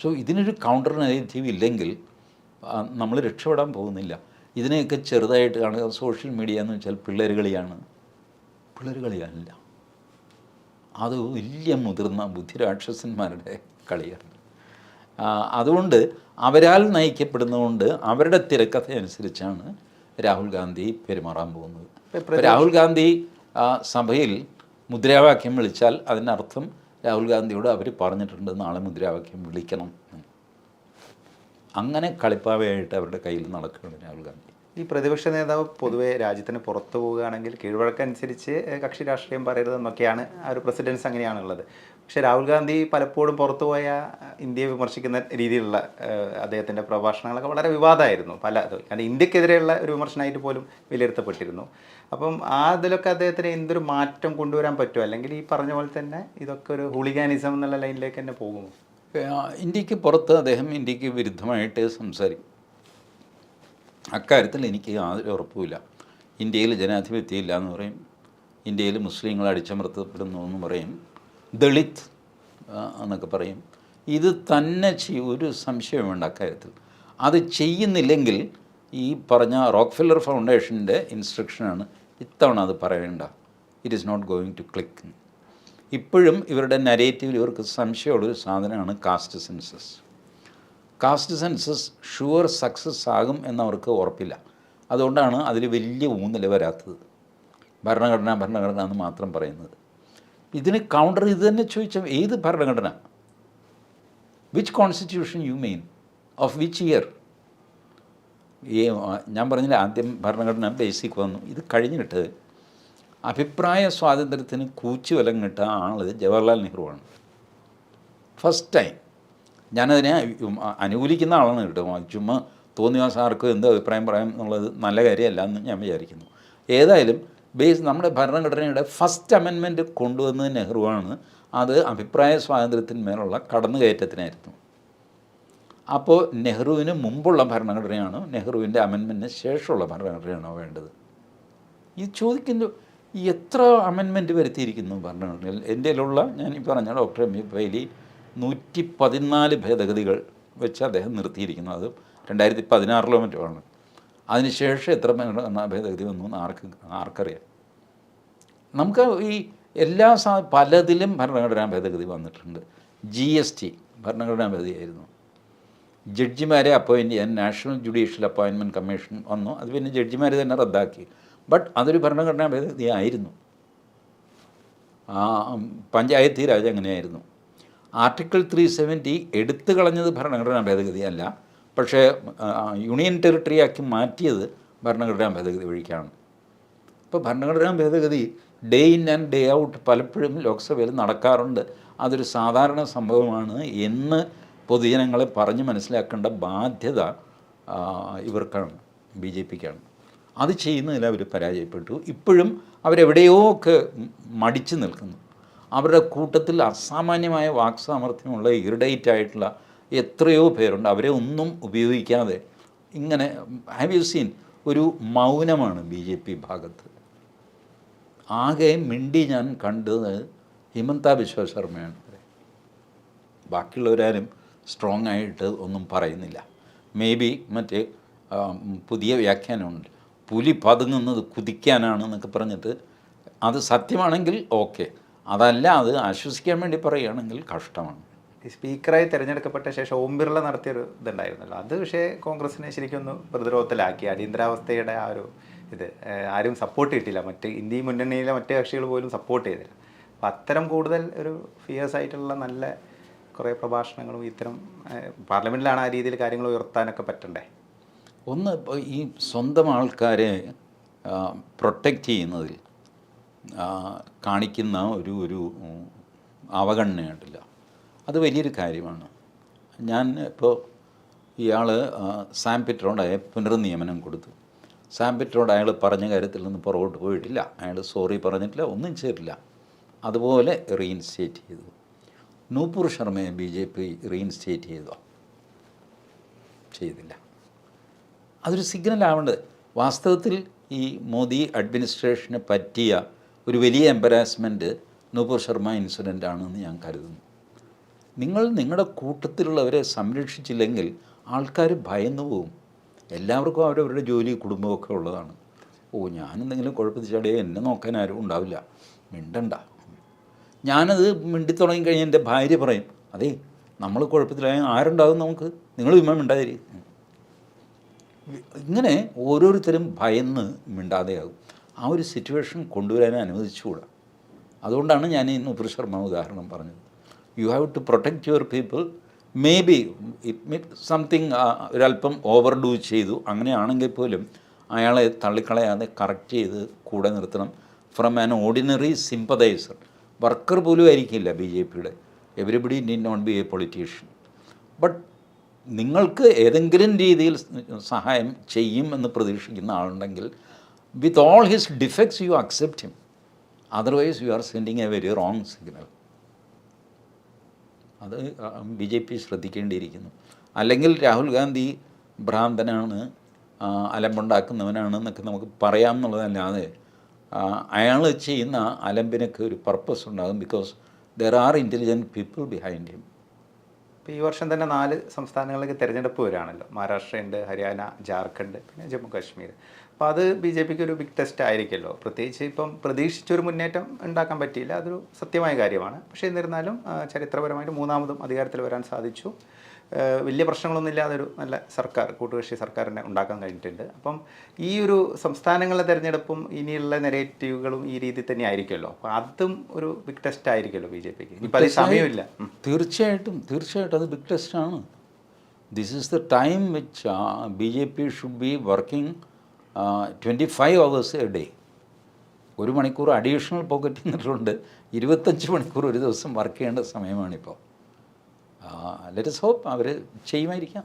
So ഇതിനൊരു counter negative ഇല്ലെങ്കിൽ നമ്മൾ രക്ഷപ്പെടാൻ പോകുന്നില്ല. ഇതിനെയൊക്കെ ചെറുതായിട്ട് കാണുക സോഷ്യൽ മീഡിയ എന്ന് വെച്ചാൽ പിള്ളേർ കളിയാണ്. പിള്ളേർ കളിയല്ല അത് വലിയ മുതിർന്ന ബുദ്ധിരാക്ഷസന്മാരുടെ കളിയാണ്. അതുകൊണ്ട് അവരാൽ നയിക്കപ്പെടുന്നതുകൊണ്ട് അവരുടെ തിരക്കഥ അനുസരിച്ചാണ് രാഹുൽ ഗാന്ധി പെരുമാറാൻ പോകുന്നത്. രാഹുൽ ഗാന്ധി സഭയിൽ മുദ്രാവാക്യം വിളിച്ചാൽ അതിനർത്ഥം രാഹുൽ ഗാന്ധിയോട് അവർ പറഞ്ഞിട്ടുണ്ട് നാളെ മുദ്രാവാക്യം വിളിക്കണം. അങ്ങനെ കളിപ്പാവയായിട്ട് അവരുടെ കയ്യിൽ നടക്കുകയാണ് രാഹുൽ ഗാന്ധി. ഈ പ്രതിപക്ഷ നേതാവ് പൊതുവെ രാജ്യത്തിന് പുറത്തു പോവുകയാണെങ്കിൽ കീഴ്വഴക്കനുസരിച്ച് കക്ഷി രാഷ്ട്രീയം പറയരുതെന്നൊക്കെയാണ് ആ ഒരു പ്രസിഡൻസ് അങ്ങനെയാണുള്ളത്. പക്ഷേ രാഹുൽ ഗാന്ധി പലപ്പോഴും പുറത്തു പോയ ഇന്ത്യയെ വിമർശിക്കുന്ന രീതിയിലുള്ള അദ്ദേഹത്തിന്റെ പ്രഭാഷണങ്ങളൊക്കെ വളരെ വിവാദമായിരുന്നു. പല കാരണം ഇന്ത്യക്കെതിരെയുള്ള ഒരു വിമർശനമായിട്ട് പോലും വിലയിരുത്തപ്പെട്ടിരുന്നു. അപ്പം ആ ഇതിലൊക്കെ അദ്ദേഹത്തിന് എന്തൊരു മാറ്റം കൊണ്ടുവരാൻ പറ്റുമോ അല്ലെങ്കിൽ ഈ പറഞ്ഞ പോലെ തന്നെ ഇതൊക്കെ ഒരു ഹുളിഗാനിസം എന്നുള്ള ലൈനിലേക്ക് തന്നെ പോകുമോ? ഇന്ത്യയ്ക്ക് പുറത്ത് അദ്ദേഹം ഇന്ത്യയ്ക്ക് വിരുദ്ധമായിട്ട് സംസാരിക്കും. അക്കാര്യത്തിൽ എനിക്ക് യാതൊരു ഉറപ്പുമില്ല. ഇന്ത്യയിൽ ജനാധിപത്യം ഇല്ല എന്ന് പറയും. ഇന്ത്യയിൽ മുസ്ലിങ്ങൾ അടിച്ചമർത്തപ്പെടുന്നു എന്ന് പറയും. ദളിത് എന്നൊക്കെ പറയും. ഇത് തന്നെ ചെയ്യും ഒരു സംശയം വേണ്ട അക്കാര്യത്തിൽ. അത് ചെയ്യുന്നില്ലെങ്കിൽ ഈ പറഞ്ഞ റോക്ക്ഫില്ലർ ഫൗണ്ടേഷന്റെ ഇൻസ്ട്രക്ഷനാണ് ഇത്തവണ അത് പറയേണ്ട. It is not going to click ഇപ്പോഴും ഇവരുടെ നരേറ്റീവിൽ ഇവർക്ക് സംശയമുള്ളൊരു സാധനമാണ് caste census caste census sure success ആകും എന്നവർക്ക് ഉറപ്പില്ല. അതുകൊണ്ടാണ് അതിൽ വലിയ ഊന്നൽ വരാത്തത്. ഭരണഘടന ഭരണഘടന എന്ന് മാത്രം പറയുന്നത്. ഇതിന് കൗണ്ടർ ഇത് തന്നെ ചോദിച്ചാൽ ഏത് ഭരണഘടന? Which constitution you mean of which year ഈ ഞാൻ പറഞ്ഞില്ല ആദ്യം ഭരണഘടന ബേസിക് വന്നു. ഇത് കഴിഞ്ഞിട്ട് അഭിപ്രായ സ്വാതന്ത്ര്യത്തിന് കൂച്ചുവലം വിലങ്ങിട്ട ആൾ ജവഹർലാൽ നെഹ്റുവാണ്. ഫസ്റ്റ് ടൈം ഞാനതിനെ അനുകൂലിക്കുന്ന ആളാണ് കേട്ടോ. ചുമ്മാ തോന്നിയ സാർക്ക് എന്ത് അഭിപ്രായം പറയാം എന്നുള്ളത് നല്ല കാര്യമല്ല എന്ന് ഞാൻ വിചാരിക്കുന്നു. ഏതായാലും ബേസ് നമ്മുടെ ഭരണഘടനയുടെ ഫസ്റ്റ് അമെൻമെന്റ് കൊണ്ടുവന്നത് നെഹ്റുവാണ്. അത് അഭിപ്രായ സ്വാതന്ത്ര്യത്തിന്മേലുള്ള കടന്നുകയറ്റത്തിനായിരുന്നു. അപ്പോൾ നെഹ്റുവിന് മുമ്പുള്ള ഭരണഘടനയാണോ നെഹ്റുവിന്റെ അമെൻമെന്റിന് ശേഷമുള്ള ഭരണഘടനയാണോ വേണ്ടത്? ഈ ചോദിക്കുന്നു എത്ര അമെൻമെന്റ് വരുത്തിയിരിക്കുന്നു ഭരണഘടനയിൽ? എന്റെ ഞാൻ ഈ പറഞ്ഞ ഡോക്ടർ എം ഇ പൈലി നൂറ്റി പതിനാല് ഭേദഗതികൾ വെച്ച് അദ്ദേഹം നിർത്തിയിരിക്കുന്നു. അത് രണ്ടായിരത്തി പതിനാറിലോ മറ്റോ ആണ്. അതിനുശേഷം എത്ര ഭേദഗതി വന്നു എന്ന് ആർക്ക് ആർക്കറിയാം. നമുക്ക് ഈ എല്ലാ സാ പലതിലും ഭരണഘടനാ ഭേദഗതി വന്നിട്ടുണ്ട്. ജി എസ് ടി ഭരണഘടനാ ഭേദഗതിയായിരുന്നു. ജഡ്ജിമാരെ അപ്പോയിന്റ് ചെയ്യാൻ നാഷണൽ ജുഡീഷ്യൽ അപ്പോയിൻമെന്റ് കമ്മീഷൻ വന്നു. അത് പിന്നെ ജഡ്ജിമാർ തന്നെ റദ്ദാക്കി. ബട്ട് അതൊരു ഭരണഘടനാ ഭേദഗതി ആയിരുന്നു പഞ്ചായത്തി രാജ് അങ്ങനെയായിരുന്നു. ആർട്ടിക്കിൾ ത്രീ സെവന്റി എടുത്തു കളഞ്ഞത് ഭരണഘടനാ ഭേദഗതിയല്ല. പക്ഷേ യൂണിയൻ ടെറിട്ടറി ആക്കി മാറ്റിയത് ഭരണഘടനാ ഭേദഗതി വഴിക്കാണ്. ഇപ്പോൾ ഭരണഘടനാ ഭേദഗതി day in and day out പലപ്പോഴും ലോക്സഭയിൽ നടക്കാറുണ്ട്. അതൊരു സാധാരണ സംഭവമാണ് എന്ന് പൊതുജനങ്ങളെ പറഞ്ഞ് മനസ്സിലാക്കേണ്ട ബാധ്യത ഇവർക്കാണ് ബി ജെ പിക്കാണ്. അത് ചെയ്യുന്നതിൽ അവർ പരാജയപ്പെട്ടു. ഇപ്പോഴും അവരെവിടെയോ ഒക്കെ മടിച്ചു നിൽക്കുന്നു. അവരുടെ കൂട്ടത്തിൽ അസാമാന്യമായ വാക്സാമർഥ്യമുള്ള ഇറിഡേറ്റ് ആയിട്ടുള്ള എത്രയോ പേരുണ്ട്. അവരെ ഒന്നും ഉപയോഗിക്കാതെ ഇങ്ങനെ ഹാവ് യു സീൻ ഒരു മൗനമാണ് ബി ജെ പി ഭാഗത്ത്. ആകെ മിണ്ടി ഞാൻ കണ്ടത് ഹിമന്ത ബിശ്വ ശർമ്മയാണ്. ബാക്കിയുള്ളവരാരും സ്ട്രോങ് ആയിട്ട് ഒന്നും പറയുന്നില്ല. മേ ബി മറ്റേ പുതിയ വ്യാഖ്യാനമുണ്ട്. പുലി പതുങ്ങുന്നത് കുതിക്കാനാണ് എന്നൊക്കെ പറഞ്ഞിട്ട് അത് സത്യമാണെങ്കിൽ ഓക്കെ അതല്ല അത് ആശ്വസിക്കാൻ വേണ്ടി പറയുകയാണെങ്കിൽ കഷ്ടമാണ്. സ്പീക്കറായി തിരഞ്ഞെടുക്കപ്പെട്ട ശേഷം ഓം ബിർള നടത്തിയൊരു ഇതുണ്ടായിരുന്നല്ലോ. അത് പക്ഷേ കോൺഗ്രസിനെ ശരിക്കും ഒന്ന് പ്രതിരോധത്തിലാക്കി. അടിയന്തരാവസ്ഥയുടെ ആ ഒരു ഇത് ആരും സപ്പോർട്ട് കിട്ടില്ല മറ്റ് ഇന്ത്യ മുന്നണിയിലെ മറ്റു കക്ഷികൾ പോലും സപ്പോർട്ട് ചെയ്തില്ല. അപ്പം അത്തരം കൂടുതൽ ഒരു ഫിയേഴ്സ് ആയിട്ടുള്ള നല്ല കുറേ പ്രഭാഷണങ്ങളും ഇത്തരം പാർലമെന്റിലാണ് ആ രീതിയിൽ കാര്യങ്ങൾ ഉയർത്താനൊക്കെ പറ്റണ്ടേ? ഒന്ന് ഈ സ്വന്തം ആൾക്കാരെ പ്രൊട്ടക്റ്റ് ചെയ്യുന്നതിൽ കാണിക്കുന്ന ഒരു ഒരു അവഗണനയുണ്ടല്ല. അത് വലിയൊരു കാര്യമാണ്. ഞാൻ ഇപ്പോൾ ഇയാൾ സാം പിട്രോട് അയാൾ പുനർനിയമനം കൊടുത്തു. സാം പിട്രോട് അയാൾ പറഞ്ഞ കാര്യത്തിൽ നിന്ന് പുറകോട്ട് പോയിട്ടില്ല. അയാൾ സോറി പറഞ്ഞിട്ടില്ല ഒന്നും ചെയ്തിട്ടില്ല. അതുപോലെ റീഇൻസ്റ്റേറ്റ് ചെയ്തു. നൂപൂർ ശർമ്മയെ ബി ജെ പി റീഇൻസ്റ്റേറ്റ് ചെയ്തോ? ചെയ്തില്ല. അതൊരു സിഗ്നൽ ആവേണ്ടത് വാസ്തവത്തിൽ ഈ മോദി അഡ്മിനിസ്ട്രേഷന് പറ്റിയ ഒരു വലിയ എംബറാസ്മെന്റ് നൂപൂർ ശർമ്മ ഇൻസിഡന്റ് ആണെന്ന് ഞാൻ കരുതുന്നു. നിങ്ങൾ നിങ്ങളുടെ കൂട്ടത്തിലുള്ളവരെ സംരക്ഷിച്ചില്ലെങ്കിൽ ആൾക്കാർ ഭയന്നു പോകും എല്ലാവർക്കും അവരവരുടെ ജോലി കുടുംബമൊക്കെ ഉള്ളതാണ്. ഓ ഞാനെന്തെങ്കിലും കുഴപ്പത്തിൽ ചാടിയാൽ എന്നെ നോക്കാൻ ആരും ഉണ്ടാവില്ല. മിണ്ടണ്ട. ഞാനത് മിണ്ടിത്തുടങ്ങി കഴിഞ്ഞ് എന്റെ ഭാര്യ പറയും അതേ നമ്മൾ കുഴപ്പത്തിലായ ആരുണ്ടാകും നമുക്ക്? നിങ്ങൾ വിമ മിണ്ടാതിരി. ഇങ്ങനെ ഓരോരുത്തരും ഭയന്ന് മിണ്ടാതെയാകും. ആ ഒരു സിറ്റുവേഷൻ കൊണ്ടുവരാൻ അനുവദിച്ചുകൂടാ. അതുകൊണ്ടാണ് ഞാൻ ഈ നുപുർ ശർമ്മ ഉദാഹരണം പറഞ്ഞത്. You have to protect your people maybe something ഒരല്പം ഓവർ ഡൂ ചെയ്തു. അങ്ങനെയാണെങ്കിൽ പോലും അയാളെ തള്ളിക്കളയാതെ കറക്റ്റ് ചെയ്ത് കൂടെ നിർത്തണം. From an ordinary sympathiser worker പോലും ആയിരിക്കില്ല ബി ജെ പിയുടെ. Everybody need not be a politician but നിങ്ങൾക്ക് ഏതെങ്കിലും രീതിയിൽ സഹായം ചെയ്യും എന്ന് പ്രതീക്ഷിക്കുന്ന ആളുണ്ടെങ്കിൽ with all his defects you accept him otherwise you are sending a very wrong signal അത് ബി ജെ പി ശ്രദ്ധിക്കേണ്ടിയിരിക്കുന്നു. അല്ലെങ്കിൽ രാഹുൽ ഗാന്ധി ഭ്രാന്തനാണ് അലമ്പുണ്ടാക്കുന്നവനാണ് എന്നൊക്കെ നമുക്ക് പറയാം എന്നുള്ളതല്ലാതെ അയാൾ ചെയ്യുന്ന അലമ്പിനൊക്കെ ഒരു പർപ്പസ് ഉണ്ടാകും because there are intelligent people behind him ഇപ്പോൾ ഈ വർഷം തന്നെ നാല് സംസ്ഥാനങ്ങളിലേക്ക് തിരഞ്ഞെടുപ്പ് വരികയാണല്ലോ. മഹാരാഷ്ട്രയുണ്ട് ഹരിയാന ജാർഖണ്ഡ് പിന്നെ ജമ്മു കാശ്മീർ അപ്പോൾ അത് ബി ജെ പിക്ക് ഒരു ബിഗ് ടെസ്റ്റ് ആയിരിക്കുമല്ലോ. പ്രത്യേകിച്ച് ഇപ്പം പ്രതീക്ഷിച്ചൊരു മുന്നേറ്റം ഉണ്ടാക്കാൻ പറ്റിയില്ല. അതൊരു സത്യമായ കാര്യമാണ്. പക്ഷേ എന്നിരുന്നാലും ചരിത്രപരമായിട്ട് മൂന്നാമതും അധികാരത്തിൽ വരാൻ സാധിച്ചു. വലിയ പ്രശ്നങ്ങളൊന്നും ഇല്ലാതെ ഒരു നല്ല സർക്കാർ കൂട്ടുകക്ഷി സർക്കാരിനെ ഉണ്ടാക്കാൻ കഴിഞ്ഞിട്ടുണ്ട്. അപ്പം ഈ ഒരു സംസ്ഥാനങ്ങളിലെ തിരഞ്ഞെടുപ്പും ഇനിയുള്ള നെഗറ്റീവുകളും ഈ രീതിയിൽ തന്നെ ആയിരിക്കുമല്ലോ. അപ്പോൾ അതും ഒരു ബിഗ് ടെസ്റ്റ് ആയിരിക്കുമല്ലോ ബി ജെ പിക്ക്. ഇപ്പം അതിൽ സമയമില്ല. തീർച്ചയായിട്ടും തീർച്ചയായിട്ടും അത് ബിഗ് ടെസ്റ്റാണ് this is the time which B J P should be working twenty five hours a day ഒരു മണിക്കൂർ അഡീഷണൽ പോക്കറ്റ് നിന്നിട്ടുണ്ട് ഇരുപത്തഞ്ച് മണിക്കൂർ ഒരു ദിവസം വർക്ക് ചെയ്യേണ്ട സമയമാണിപ്പോൾ ലെറ്റസ് ഹോപ്പ് അവർ ചെയ്യുമായിരിക്കാം.